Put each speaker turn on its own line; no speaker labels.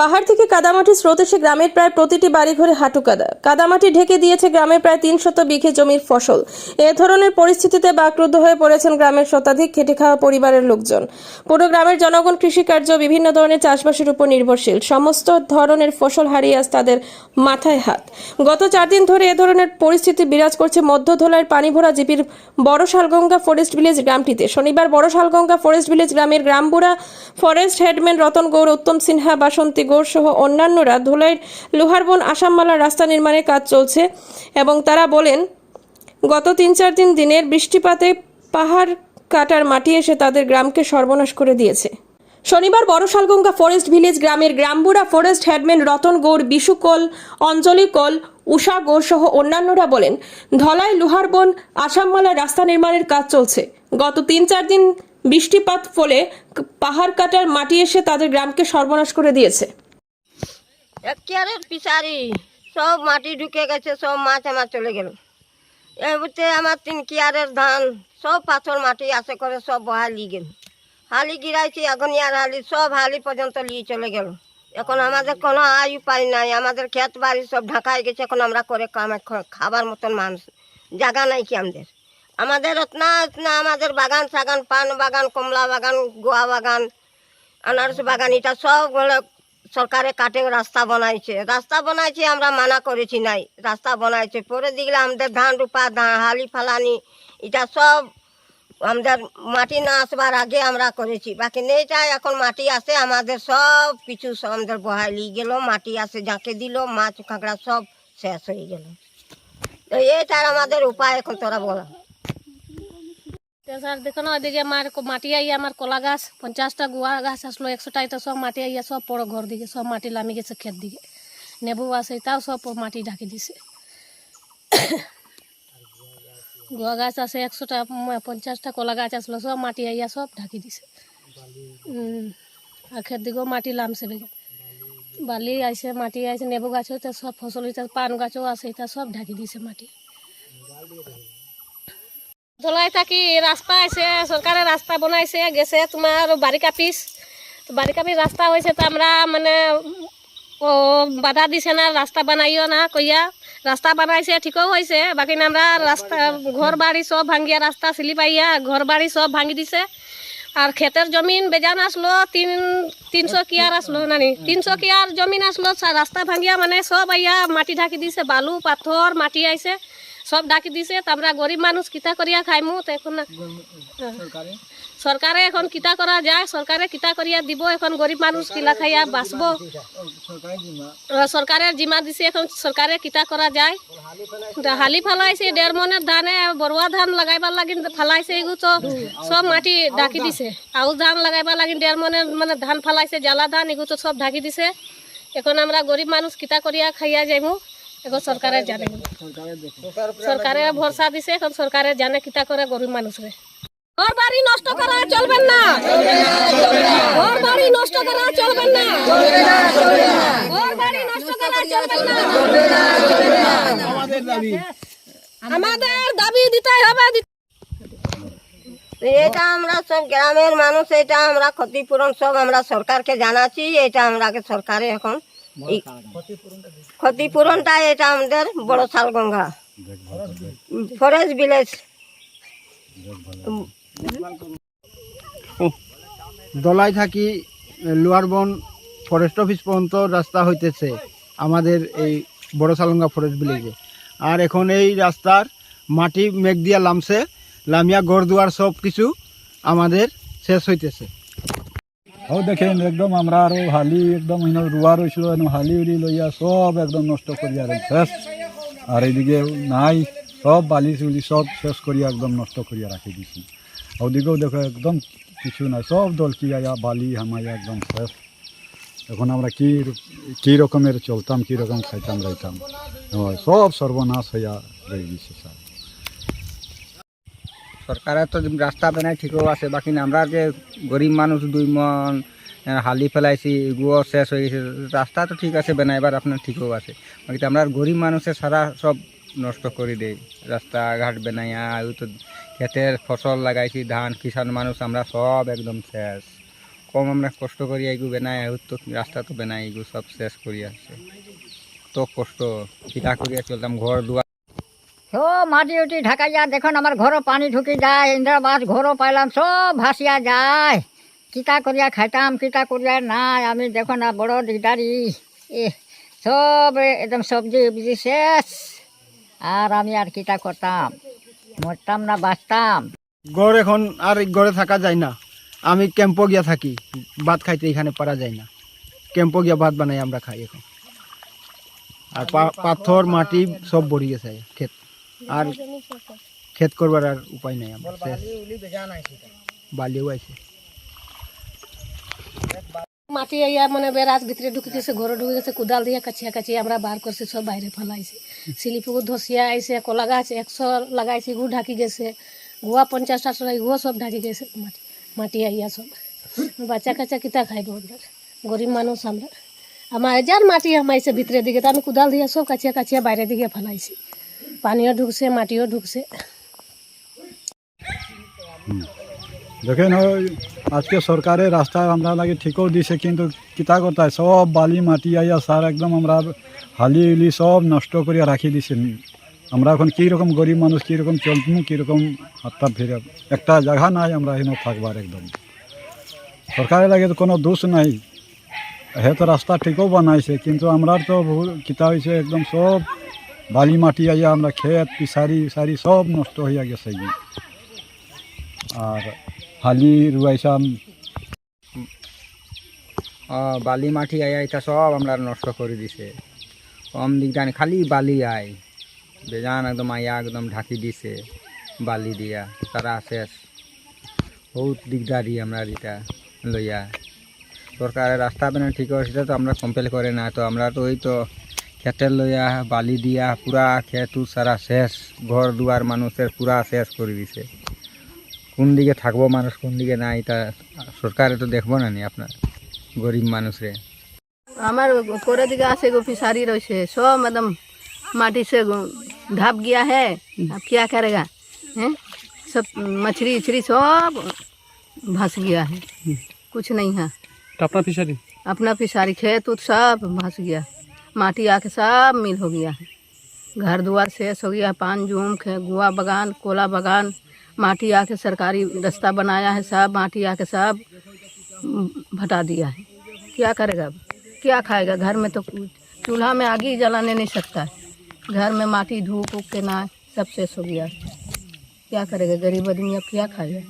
পাহাড় থেকে কাদামাটি স্রোত এসে গ্রামের প্রায় প্রতিটি বাড়িঘরে হাঁটু কাদা। কাদামাটি ঢেকে দিয়েছে গ্রামের প্রায় তিন শত বিঘে জমির ফসল। এ ধরনের পরিস্থিতিতে বাকরুদ্ধ হয়ে পড়েছেন গ্রামের শতাধিক খেটে খাওয়া পরিবারের লোকজন। পুরো গ্রামের জনগণ কৃষিকার্য বিভিন্ন ধরনের চাষবাসের উপর নির্ভরশীল। সমস্ত ধরনের ফসল হারিয়ে আজ তাদের মাথায় হাত। গত চার দিন ধরে এ ধরনের পরিস্থিতি বিরাজ করছে মধ্য পানি ভরা জিপির বড় শালগঙ্গা ফরেস্ট ভিলেজ গ্রামটিতে। শনিবার বড় শালগঙ্গা ফরেস্ট ভিলেজ গ্রামের গ্রামবুড়া ফরেস্ট হেডম্যান রতন গৌর, উত্তম সিনহা, বাসন্তী গৌর সহ অন্যান্যরা ধুলাইয়ের লোহারবন আসামমালা রাস্তা নির্মাণের কাজ চলছে এবং তারা বলেন, গত তিন চার দিন দিনের বৃষ্টিপাতে পাহাড় কাটার মাটি এসে তাদের গ্রামকে সর্বনাশ করে দিয়েছে। শনিবার বড় শালগঙ্গা ফরেস্ট ভিলেজ গ্রামের গ্রামবুড়া ফরেস্ট হেডম্যান রতন গৌর, বিশু কোল, অঞ্জলি কোল, উষা গৌর সহ অন্যান্যরা বলেন, ধলাই লোহারবন আসামমালা রাস্তা নির্মাণের কাজ চলছে। গত তিন চার দিন বৃষ্টিপাত ফলে পাহাড় কাটার মাটি এসে তাদের গ্রামকে সর্বনাশ করে দিয়েছে।
একেবারে পিসারি সব মাটি ঢুকে গেছে, সব মাছ আমার চলে গেল। এবারে আমার তিন কিয়ারের ধান, সব পাথর মাটি আসে করে সব বহালি গেল। হালি গিরাইছি আগুনিয়ার হালি, সব হালি পর্যন্ত নিয়ে চলে গেল। এখন আমাদের কোনো আয় উপায় নাই, আমাদের ক্ষেত বাড়ি সব ঢাকায় গেছে, এখন আমরা করে কামে খাবার মতন মানুষ, জায়গা নাই কি আমাদের। আমাদের এতনা এতনা আমাদের বাগান, সাগান, পান বাগান, কমলা বাগান, গোয়া বাগান, আনারস বাগান, এটা সব সরকারে কাটে, রাস্তা বানাইছে। রাস্তা বানাইছে আমরা মানা করেছি নাই। রাস্তা বানাইছে। পরে দেখলে আমাদের ধান রূপা, ধান হালি ফালানি, এটা সব আমাদের মাটি না আসবার আগে আমরা করেছি। বাকি নেই চাই এখন মাটি আসে আমাদের সব কিছু সব আমাদের বহাইলি গেল। মাটি আসে ঝাঁকে দিল, মাছ কাঁকড়া সব শেষ হয়ে গেল। তো এটার আমাদের উপায় এখন তোরা বলা।
স্যার, দেখো না, ওইদিকে আমার মাটি আইয়া আমার কলা গাছ, পঞ্চাশটা গুয়া গাছ আসলো একশোটা এটা সব মাটি আইয়া সব পড়ো ঘর দিকে, সব মাটি লামি গেছে ক্ষেত দিকে। নেবু আছে তাও সব মাটি ঢাকি দিছে। গুয়া গাছ আছে একশোটা পঞ্চাশটা কলা গাছ আসলো, সব মাটি আইয়া সব ঢাকি দিছে। আর ক্ষেত দিকেও মাটি লামছে বেগে। বালি আইছে, মাটি আইছে, নেবু গাছও সব ফসল পান গাছও আছে সব ঢাকি দিছে মাটি। ধলাই থাকি রাস্তা আছে সরকারে রাস্তা বনাইছে, গেছে তোমার বারিকা পিস বারিকা পিস রাস্তা হয়েছে তো আমরা মানে ও, বাধা দিছে না রাস্তা বানাইও না কইয়া। রাস্তা বানাইছে ঠিকও হয়েছে বাকি আমরা রাস্তা ঘর বাড়ি সব ভাঙ্গিয়া রাস্তা সিলি পাইয়া ঘর বাড়ি সব ভাঙি দিছে। আর ক্ষেতের জমিন বেজান আসলো, তিন, তিনশো কিয়ার আসলো, নানি, তিনশো কিয়ার জমিন আসলো রাস্তা ভাঙ্গিয়া মানে সব আইয়া মাটি ঢাকি দিছে, বালু, পাথর, মাটি আইছে। সব ঢাকি দিছে আমরা গরিব মানুষ কিতা করিয়া খাইমু? তো এখন। সরকারে? এখন কিতা করা যায়? সরকারে কিতা করিয়া দিব? এখন গরিব মানুষ কিলা খাইয়া বাঁচব? সরকারের জিমা দিছে এখন সরকারে কিতা করা যায়? হালি ফালাইছে দেড় মনের ধানে বড়ুয়া ধান লাগাইবার লাগি ফালাইছে এগু তো। সব মাটি ঢাকি দিছে। আউশ ধান লাগাইবার লাগি দেড় মনের মানে ধান ফালাইছে জ্বালা ধান এগু তো সব ঢাকি দিছে। এখন আমরা গরিব মানুষ কিতা করিয়া খাইয়া যাইমু? এখন সরকারে জানে। সরকারে ভরসা দিছে, এখন সরকারে জানে কিতা করে গরিব মানুষরে ঘর বাড়ি নষ্ট করা চলবেন না। ঘর বাড়ি নষ্ট করা চলবেন না। ঘর চলবেন না। আমাদের দাবি দিতে হবে।
এটা আমরা সব গ্রামের মানুষ, এটা আমরা ক্ষতিপূরণ সব আমরা সরকারকে জানাচ্ছি, এটা আমরাকে সরকারে এখন ক্ষতিপূরণটা এটা আমাদের বড় শালগঙ্গা। Forest village.
দলাই থাকি লোয়ারবন ফরেস্ট অফিস পর্যন্ত রাস্তা হইতেছে আমাদের এই বড় সালঙ্গা ফরেস্ট ভিলেজে। আর এখন এই রাস্তার মাটি মেঘ দিয়া লামছে লামিয়া ঘর দুয়ার সব কিছু আমাদের শেষ হইতেছে।
ও দেখেন, একদম আমরা আরও হালি, একদম রুয়া রয়েছিল হালি উলি লইয়া সব একদম নষ্ট করিয়া শেষ আর এইদিকে নাই, সব বালি চুলি সব শেষ করিয়া একদম নষ্ট করিয়া রাখি দিছি। ওদিকেও দেখো, একদম কিছু নাই, সব দল আয়া, বালি হামাইয়া একদম শেষ। এখন আমরা কি কি রকমের চলতাম, কি রকম খাইতাম, রাইতাম। সব সর্বনাশ হইয়া রয়ে গেছে, স্যার।
সরকারের তো রাস্তা বানাই ঠিকও আছে, বাকি আমরা যে গরিব মানুষ দুই মন হালি ফেলাইছি এগুলো শেষ হয়ে গেছে রাস্তা তো ঠিক আছে বানাইবার আপনার ঠিকও আছে। বাকি আমরা গরিব মানুষের সারা সব নষ্ট করে দেই রাস্তাঘাট বানাইয়া ওই তো ক্ষেতের ফসল লাগাইছি, ধান কিষান মানুষ আমরা সব একদম শেষ। কম আমরা কষ্ট করি এগু বেনাই তো রাস্তা তো বেনাই এগু সব শেষ করি আসছে তো কষ্ট কিটা করিয়া চলতাম ঘর দুয়ার
সব মাটি উটি ঢাকাইয়া দেখুন আমার ঘরও পানি ঢুকি যায়, ইন্দ্রাবাস ঘরও পাইলাম, সব ভাসিয়া যায়। কিতা করিয়া খাইতাম কিতা করিয়া নাই, আমি দেখো না, বড় দিকদারি এ, সব একদম সবজি উবজি শেষ। আর আমি আর কিতা করতাম? মরতাম না, বাঁচতাম।
গড় এখন আর গড়ে থাকা যায় না। আমি ক্যাম্পো গিয়া থাকি, ভাত খাইতে এখানে পারা যায় না। ক্যাম্পো গিয়া ভাত বানাই আমরা খাই এখন। আর পাথর, মাটি সব ভরি গেছে, ক্ষেত। আর ক্ষেত করবার আর উপায় নাই আমার। শেষ। বালিও আছে।
মাটি আইয়া মানে বেড়ার ভিতরে ঢুকে গেছে ঘরে ঢুকে গেছে কোদাল দিয়ে কাছিয়া কাছিয়া আমরা বার করছি সব বাইরে ফেলাইছি। শিলিপুকুর ধসিয়া আইছে কলা গাছ একশো লাগাইছি গু ঢাকি গেছে গুয়া পঞ্চাশ টাকা গুয়া সব ঢাকি গেছে মাটি মাটি আইয়া সব। বাচ্চা কাচ্চা কিতা খাইব আমরা? গরিব মানুষ আমরা। আমার যার মাটি আমাইছে ভিতরের দিকে তো আমি কোদাল দিয়ে সব কাছিয়া কাছিয়া বাইরের দিকে ফেলাইছি। পানিও ঢুকছে, মাটিও ঢুকছে।
দেখেন আজকে সরকারের রাস্তা আমরা লাগে ঠিকও দিছে, কিন্তু কিতা কথা সব বালি, মাটি আইয়া সার একদম আমরা হালি উলি সব নষ্ট করিয়া রাখি দিছে। আমরা এখন কীরকম গরিব মানুষ, কীরকম চলতমু কীরকম হাতটা ফিরে একটা জায়গা নাই আমরা এখানে থাকবার একদম। সরকারের লাগে তো কোনো দোষ নাই। হে তো রাস্তা ঠিকও বানাইছে, কিন্তু আমরা তো কিতা হয়েছে একদম সব বালি মাটি আইয়া আমরা ক্ষেত পিসারি উসারি সব নষ্ট হইয়া গেছে আর হালি রুয়াইছাম।
আহ, বালি মাটি আয়া এটা সব আমরা নষ্ট করে দিছে। কম দিকদান খালি বালি আয়। বেজান একদম আয়া একদম ঢাকি দিছে বালি দিয়া। তারা শেষ বহুত দিকদারি আমরা এটা লইয়া। সরকারের রাস্তা বেনা ঠিক আছে তো আমরা কম্পেল করে না। তো আমরা তো ওই তো খেতের লইয়া বালি দিয়া পুরা খেত সারা শেষ ঘর দুয়ার মানুষের পুরা শেষ করে দিছে কোন দিকে থাকবো মানুষ কোন দিকে না এটা সরকারে তো দেখবো না নি আপনার গরিব মানুষরে
আমার कोरे दिखे से गो फिसारी रहे सब एकदम माटी से गो- ढाप गया है अब क्या करेगा हैं सब मछली उछली सब भस गया है कुछ नहीं है
अपना फिशरी
अपना फिसारी खेत उत सब भस गया माटी आके सब मिल हो गया है। घर द्वार शेष हो गया, पान जूम गुआ बगान, कोला बगान, माटी आके सरकारी रास्ता बनाया है, सब माटी आके सब भटा दिया है। क्या करेगा अब? क्या खाएगा? घर में तो चूल्हा में आग ही जलाने नहीं सकता। है घर में माटी धूप उप के ना, सब शेष हो गया। क्या करेगा? गरीब आदमी अब क्या खाएगा?